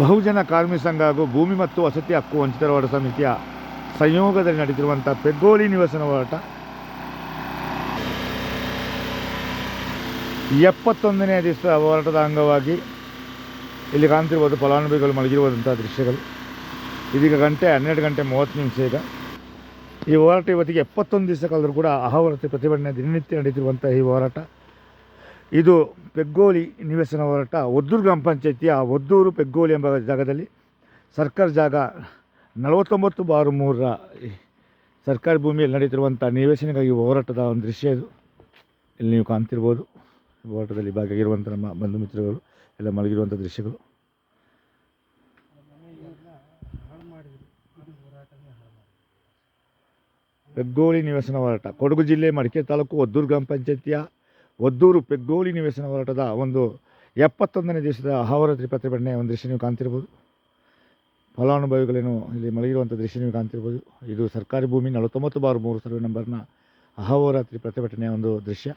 ಬಹುಜನ ಕಾರ್ಮಿಕ ಸಂಘ ಹಾಗೂ ಭೂಮಿ ಮತ್ತು ವಸತಿ ಹಕ್ಕು ವಂಚಿತರ ಹೋರಾಟ ಸಮಿತಿಯ ಸಂಯೋಗದಲ್ಲಿ ನಡೆದಿರುವಂಥ ಪೆಗ್ಗೋಲಿ ನಿವಾಸನ ಹೋರಾಟ. ಎಪ್ಪತ್ತೊಂದನೇ ದಿವಸ ಹೋರಾಟದ ಅಂಗವಾಗಿ ಇಲ್ಲಿ ಕಾಣ್ತಿರ್ಬೋದು, ಫಲಾನುಭವಿಗಳು ಮಲಗಿರುವಂಥ ದೃಶ್ಯಗಳು. ಇದೀಗ ಗಂಟೆ ಹನ್ನೆರಡು ಗಂಟೆ ಮೂವತ್ತು ನಿಮಿಷ ಈಗ. ಈ ಹೋರಾಟ ಇವತ್ತಿಗೆ ಎಪ್ಪತ್ತೊಂದು ದಿವಸ ಕಳೆದರೂ ಕೂಡ ಅಹೋರಾತ್ರಿ ಪ್ರತಿಭಟನೆ ದಿನನಿತ್ಯ ನಡೀತಿರುವಂಥ ಈ ಹೋರಾಟ. ಇದು ಪೆಗ್ಗೋಲಿ ನಿವೇಶನ ಹೋರಾಟ, ಒದ್ದೂರು ಗ್ರಾಮ ಪಂಚಾಯಿತಿಯ ಒದ್ದೂರು ಪೆಗ್ಗೋಲಿ ಎಂಬ ಜಾಗದಲ್ಲಿ ಸರ್ಕಾರ ಜಾಗ ನಲವತ್ತೊಂಬತ್ತು ಬಾರು ಮೂರರ ಸರ್ಕಾರಿ ಭೂಮಿಯಲ್ಲಿ ನಡೀತಿರುವಂಥ ನಿವೇಶನಗಾಗಿ ಹೋರಾಟದ ಒಂದು ದೃಶ್ಯ ಇದು. ಇಲ್ಲಿ ನೀವು ಕಾಣ್ತಿರ್ಬೋದು. ಹೋರಾಟದಲ್ಲಿ ಭಾಗಿಯಾಗಿರುವಂಥ ನಮ್ಮ ಬಂಧು ಮಿತ್ರಗಳು, ಎಲ್ಲ ಮಲಗಿರುವಂಥ ದೃಶ್ಯಗಳು. ಪೆಗ್ಗೋಳಿ ನಿವೇಶನ ಹೋರಾಟ, ಕೊಡಗು ಜಿಲ್ಲೆ ಮಡಿಕೆ ತಾಲೂಕು ಒದ್ದೂರು ಗ್ರಾಮ ಪಂಚಾಯತಿಯ ಒದ್ದೂರು ಪೆಗ್ಗೋಳಿ ನಿವೇಶನ ಹೋರಾಟದ ಒಂದು ಎಪ್ಪತ್ತೊಂದನೇ ದಿವಸದ ಅಹೋರಾತ್ರಿ ಪ್ರತಿಭಟನೆ ಒಂದು ದೃಶ್ಯ ನೀವು ಕಾಣ್ತಿರ್ಬೋದು. ಫಲಾನುಭವಿಗಳೇನು ಇಲ್ಲಿ ಮಲಗಿರುವಂಥ ದೃಶ್ಯ ನೀವು ಕಾಣ್ತಿರ್ಬೋದು. ಇದು ಸರ್ಕಾರಿ ಭೂಮಿ ನಲವತ್ತೊಂಬತ್ತು ಬಾರು ಮೂರು ಸರ್ವೆ ನಂಬರ್ನ ಅಹೋರಾತ್ರಿ ಪ್ರತಿಭಟನೆಯ ಒಂದು ದೃಶ್ಯ.